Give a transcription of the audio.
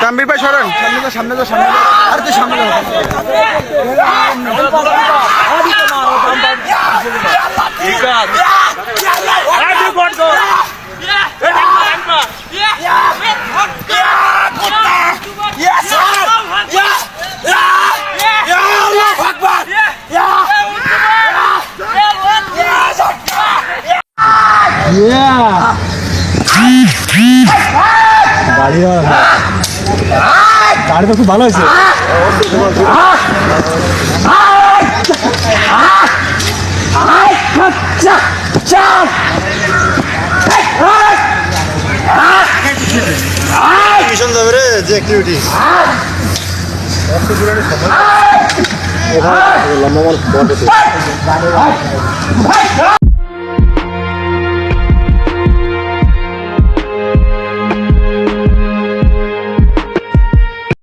সাম্বির ভাই সরেন। সামনে তো সামনে তো সামনে তো আর তুই সামনে যাও গাড়ি গাড়ি তো খুব ভালো হয়েছে। রে যে অ্যাক্টিভিটি লম্বা